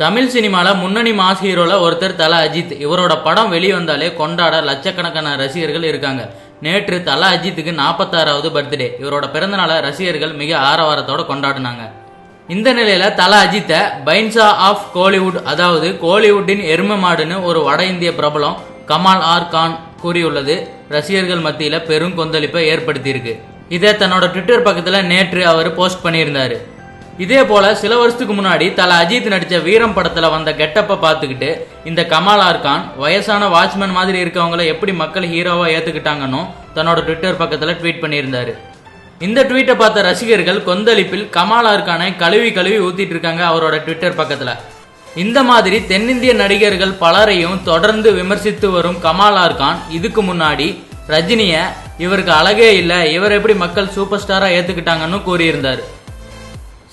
தமிழ் சினிமாவில் முன்னணி மாஸ் ஹீரோல ஒருத்தர் தல அஜித். இவரோட படம் வெளிவந்தாலே கொண்டாட லட்சக்கணக்கான ரசிகர்கள் இருக்காங்க. நேற்று தல அஜித்துக்கு நாற்பத்தாறாவது பர்த்டே. இவரோட பிறந்தநாளை ரசிகர்கள் மிக ஆரவாரத்தோட கொண்டாடினாங்க. இந்த நிலையில தல அஜித்தை பைன்சா ஆஃப் கோலிவுட் அதாவது கோலிவுட்டின் எருமை மாடுன்னு ஒரு வட இந்திய பிரபலம் கமால் ஆர் கான் கூறியுள்ளது. ரசிகர்கள் மத்தியில பெரும் கொந்தளிப்பை ஏற்படுத்தியிருக்கு. இதை தன்னோட ட்விட்டர் பக்கத்துல நேற்று அவர் போஸ்ட் பண்ணியிருந்தாரு. இதே போல சில வருஷத்துக்கு முன்னாடி தலை அஜித் நடிச்ச வீரம் படத்துல வந்த கெட்டப்பை பார்த்துக்கிட்டு இந்த கமால் ஆர்கான் வயசான வாட்ச்மேன் மாதிரி இருக்கவங்கள எப்படி மக்கள் ஹீரோவா ஏத்துக்கிட்டாங்கன்னு தன்னோட ட்விட்டர் பக்கத்துல ட்வீட் பண்ணியிருந்தாரு. இந்த ட்வீட்டை பார்த்த ரசிகர்கள் கொந்தளிப்பில் கமால் ஆர்கானை கழுவி கழுவி ஊத்திட்டு இருக்காங்க அவரோட ட்விட்டர் பக்கத்துல. இந்த மாதிரி தென்னிந்திய நடிகர்கள் பலரையும் தொடர்ந்து விமர்சித்து வரும் கமால் ஆர்கான் இதுக்கு முன்னாடி ரஜினிய இவருக்கு அழகே இல்லை இவர் எப்படி மக்கள் சூப்பர் ஸ்டாரா ஏத்துக்கிட்டாங்கன்னு கூறியிருந்தார்.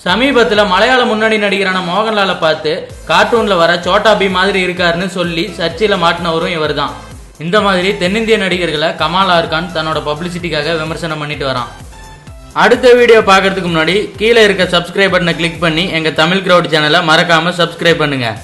சமீபத்தில் மலையாள முன்னணி நடிகரான மோகன்லாலை பார்த்து கார்ட்டூனில் வர சோட்டா பி மாதிரி இருக்காருன்னு சொல்லி சர்ச்சையில் மாட்டினவரும் இவர் தான் இந்த மாதிரி தென்னிந்திய நடிகர்களை கமால் ஆர்கான் தன்னோட பப்ளிசிட்டிக்காக விமர்சனம் பண்ணிட்டு வரான். அடுத்த வீடியோ பார்க்கறதுக்கு முன்னாடி கீழே இருக்க சப்ஸ்கிரைப் பட்டனை கிளிக் பண்ணி எங்கள் தமிழ் கிரவுட் சேனலை மறக்காமல் சப்ஸ்கிரைப் பண்ணுங்கள்